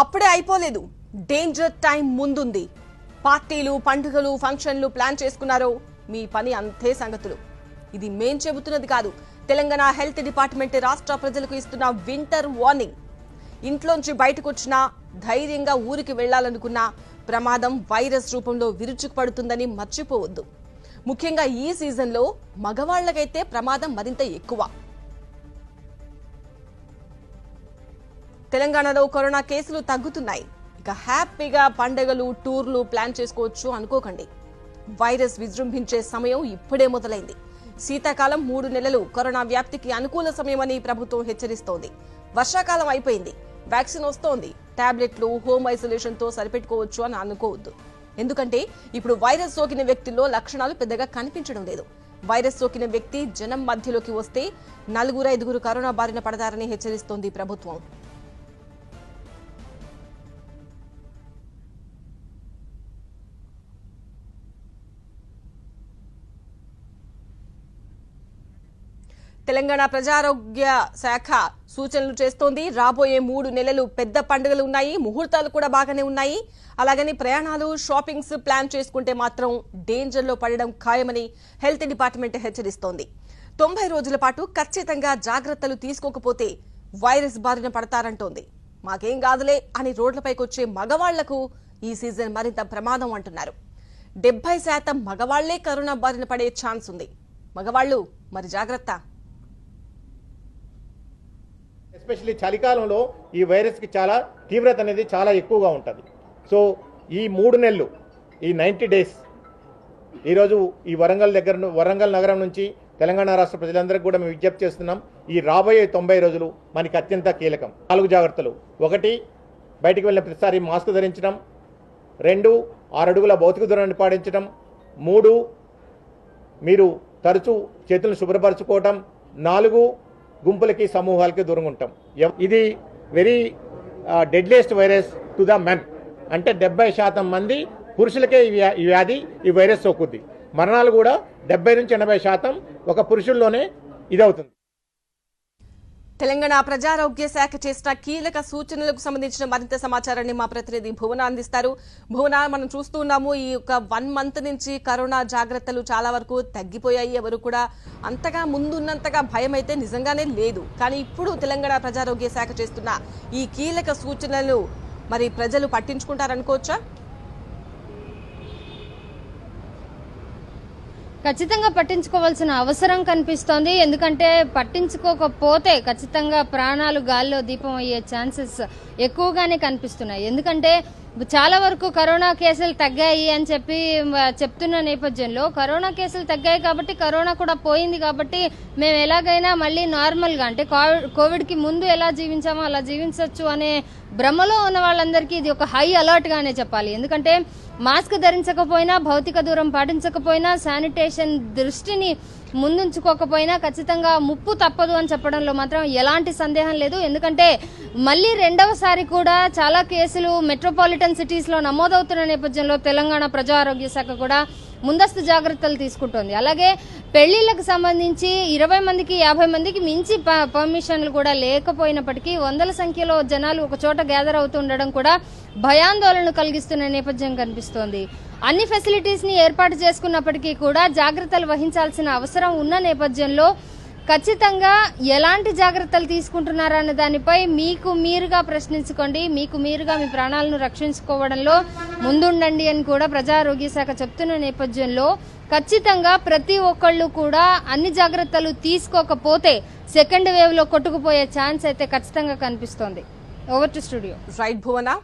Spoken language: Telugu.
అప్పుడే అయిపోలేదు. డేంజర్ టైం ముందుంది. పార్టీలు పండుగలు ఫంక్షన్లు ప్లాన్ చేసుకున్నారో మీ పని అంతే సంగతులు. ఇది మేం చెబుతున్నది కాదు. తెలంగాణ హెల్త్ డిపార్ట్మెంట్ రాష్ట్ర ప్రజలకు ఇస్తున్న వింటర్ వార్నింగ్. ఇంట్లోంచి బయటకు వచ్చినా ధైర్యంగా ఊరికి వెళ్ళాలనుకున్నా ప్రమాదం వైరస్ రూపంలో విరుచుకుపడుతుందని మర్చిపోవద్దు. ముఖ్యంగా ఈ సీజన్లో మగవాళ్ళకైతే ప్రమాదం మరింత ఎక్కువ. తెలంగాణలో కరోనా కేసులు తగ్గుతున్నాయి. ఇక హ్యాపీగా పండగలు టూర్లు ప్లాన్ చేసుకోవచ్చు అనుకోకండి. వైరస్ విజృంభించే సమయం ఇప్పుడే మొదలైంది. శీతాకాలం మూడు నెలలు కరోనా వ్యాప్తికి అనుకూల సమయమని ప్రభుత్వం హెచ్చరిస్తోంది. వర్షాకాలం అయిపోయింది. వ్యాక్సిన్ వస్తోంది. టాబ్లెట్లు హోమ్ ఐసోలేషన్తో సరిపెట్టుకోవచ్చు అని అనుకోవద్దు. ఎందుకంటే ఇప్పుడు వైరస్ సోకిన వ్యక్తుల్లో లక్షణాలు పెద్దగా కనిపించడం లేదు. వైరస్ సోకిన వ్యక్తి జనం మధ్యలోకి వస్తే నలుగురు ఐదుగురు కరోనా బారిన పడతారని హెచ్చరిస్తోంది ప్రభుత్వం. తెలంగాణ ప్రజారోగ్య శాఖ సూచనలు చేస్తోంది. రాబోయే మూడు నెలలు పెద్ద పండుగలు ఉన్నాయి. ముహూర్తాలు కూడా బాగానే ఉన్నాయి. అలాగని ప్రయాణాలు షాపింగ్స్ ప్లాన్ చేసుకుంటే మాత్రం డేంజర్లో పడడం ఖాయమని హెల్త్ డిపార్ట్మెంట్ హెచ్చరిస్తోంది. తొంభై రోజుల పాటు ఖచ్చితంగా జాగ్రత్తలు తీసుకోకపోతే వైరస్ బారిన పడతారంటోంది. మాకేం కాదులే అని రోడ్లపైకి వచ్చే మగవాళ్ళకు ఈ సీజన్ మరింత ప్రమాదం అంటున్నారు. డెబ్బై శాతం మగవాళ్ళే కరోనా బారిన పడే ఛాన్స్ ఉంది. మగవాళ్ళు మరి జాగ్రత్త. ఎస్పెషల్లీ చలికాలంలో ఈ వైరస్కి చాలా తీవ్రత అనేది చాలా ఎక్కువగా ఉంటుంది. సో ఈ మూడు నెలలు ఈ నైంటీ డేస్ ఈరోజు ఈ వరంగల్ దగ్గర వరంగల్ నగరం నుంచి తెలంగాణ రాష్ట్ర ప్రజలందరికీ కూడా మేము విజ్ఞప్తి చేస్తున్నాం. ఈ రాబోయే తొంభై రోజులు మనకి అత్యంత కీలకం. నాలుగు జాగ్రత్తలు. ఒకటి బయటికి వెళ్ళిన ప్రతిసారి మాస్క్ ధరించడం. రెండు ఆరు అడుగుల భౌతిక దూరాన్ని పాటించడం. మూడు మీరు తరచూ చేతులను శుభ్రపరచుకోవటం. నాలుగు గుంపులకి సమూహాలకి దూరంగా ఉంటాం. ఇది very deadliest virus to the men అంటే డెబ్బై శాతం మంది పురుషులకే ఈ వ్యా- ఈ వ్యాధి ఈ వైరస్ సోకుద్ది. మరణాలు కూడా డెబ్బై నుంచి ఎనభై శాతం ఒక పురుషుల్లోనే ఇదవుతుంది. తెలంగాణ ప్రజారోగ్య శాఖ చేసిన కీలక సూచనలకు సంబంధించిన మరింత సమాచారాన్ని మా ప్రతినిధి భువన అందిస్తారు. భువన మనం చూస్తూ ఉన్నాము ఈ యొక్క వన్ మంత్ నుంచి కరోనా జాగ్రత్తలు చాలా వరకు తగ్గిపోయాయి. ఎవరు కూడా అంతగా ముందున్నంతగా భయం అయితే నిజంగానే లేదు. కానీ ఇప్పుడు తెలంగాణ ప్రజారోగ్య శాఖ చేస్తున్న ఈ కీలక సూచనలు మరి ప్రజలు పట్టించుకుంటారనుకోవచ్చా? ఖచ్చితంగా పట్టించుకోవాల్సిన అవసరం కనిపిస్తోంది. ఎందుకంటే పట్టించుకోకపోతే ఖచ్చితంగా ప్రాణాలు గాల్లో దీపం అయ్యే ఛాన్సెస్ ఎక్కువగానే కనిపిస్తున్నాయి. ఎందుకంటే చాలా వరకు కరోనా కేసులు తగ్గాయి అని చెప్పి చెప్తున్న నేపథ్యంలో కరోనా కేసులు తగ్గాయి కాబట్టి కరోనా కూడా పోయింది కాబట్టి మేము ఎలాగైనా మళ్ళీ నార్మల్గా అంటే కోవిడ్కి ముందు ఎలా జీవించామో అలా జీవించవచ్చు అనే భ్రమలో ఉన్న వాళ్ళందరికీ ఇది ఒక హై అలర్ట్గానే చెప్పాలి. ఎందుకంటే మాస్క్ ధరించకపోయినా భౌతిక దూరం పాటించకపోయినా శానిటేషన్ దృష్టిని ముందుంచుకోకపోయినా ఖచ్చితంగా ముప్పు తప్పదు అని చెప్పడంలో మాత్రం ఎలాంటి సందేహం లేదు. ఎందుకంటే మళ్ళీ రెండవసారి కూడా చాలా కేసులు మెట్రోపాలిటన్ సిటీస్లో నమోదవుతున్న నేపథ్యంలో తెలంగాణ ప్రజా ఆరోగ్య శాఖ కూడా ముందస్తు జాగ్రత్తలు తీసుకుంటోంది. అలాగే పెళ్ళిళ్ళకు సంబంధించి ఇరవై మందికి యాభై మందికి మించి ప- పర్మిషన్లు కూడా లేకపోయినప్పటికీ వందల సంఖ్యలో జనాలు ఒక చోట గ్యాదర్ అవుతుండడం కూడా భయాందోళన కలిగిస్తున్న నేపథ్యం కనిపిస్తోంది. అన్ని ఫెసిలిటీస్ని ఏర్పాటు చేసుకున్నప్పటికీ కూడా జాగ్రత్తలు వహించాల్సిన అవసరం ఉన్న నేపథ్యంలో ఖచ్చితంగా ఎలాంటి జాగ్రత్తలు తీసుకుంటున్నారన్న దానిపై మీకు మీరుగా ప్రశ్నించుకోండి. మీకు మీరుగా మీ ప్రాణాలను రక్షించుకోవడంలో ముందుండండి అని కూడా ప్రజారోగ్య శాఖ చెప్తున్న నేపథ్యంలో ఖచ్చితంగా ప్రతి ఒక్కళ్ళు కూడా అన్ని జాగ్రత్తలు తీసుకోకపోతే సెకండ్ వేవ్లో కొట్టుకుపోయే ఛాన్స్ అయితే ఖచ్చితంగా కనిపిస్తోంది. Over to studio right Bhuvana.